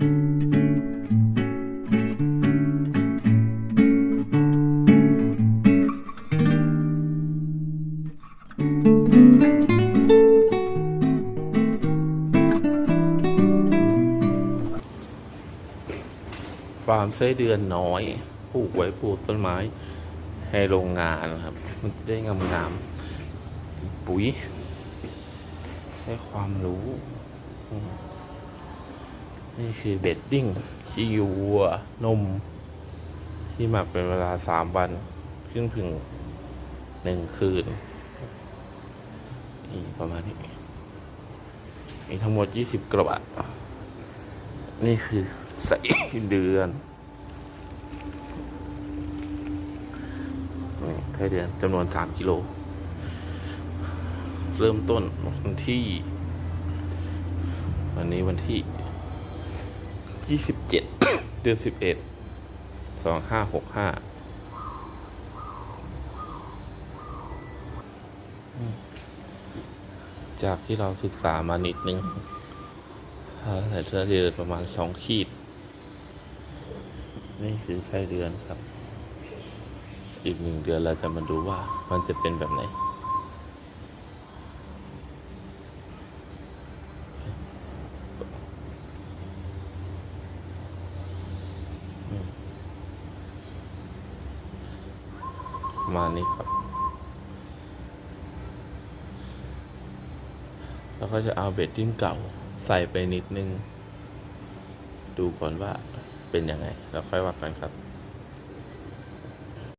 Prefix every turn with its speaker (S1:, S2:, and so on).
S1: ฟาร์มไส้เดือนน้อยปลูกไว้ปลูกต้นไม้ให้โรงงานนะครับ มันจะได้งามๆปุ๋ยให้ความรู้ นี่คือเบดดิ้งขี้วัวนม ที่หมักเป็นเวลาสามวันครึ่งถึงหนึ่งคืนนี่ประมาณนี้ มีทั้งหมดยี่สิบกระบะ นี่คือใส่เดือนไส้เดือนจำนวนสามกิโล เริ่มต้นวันที่ วันนี้วันที่ ยี่สิบเจ็ดเดือนสิบเอ็ดสองห้าหกห้าจากที่เราศึกษามานิดนึงใส่เสื้อเดือนประมาณสองขีด นี่คือไส้เดือนครับ อีกหนึ่งเดือนเราจะมาดูว่ามันจะเป็นแบบไหน ประมาณนี้ครับ แล้วก็จะเอาเบดดิ้งเก่าใส่ไปนิดนึง ดูก่อนว่าเป็นยังไง แล้วค่อยว่ากันครับ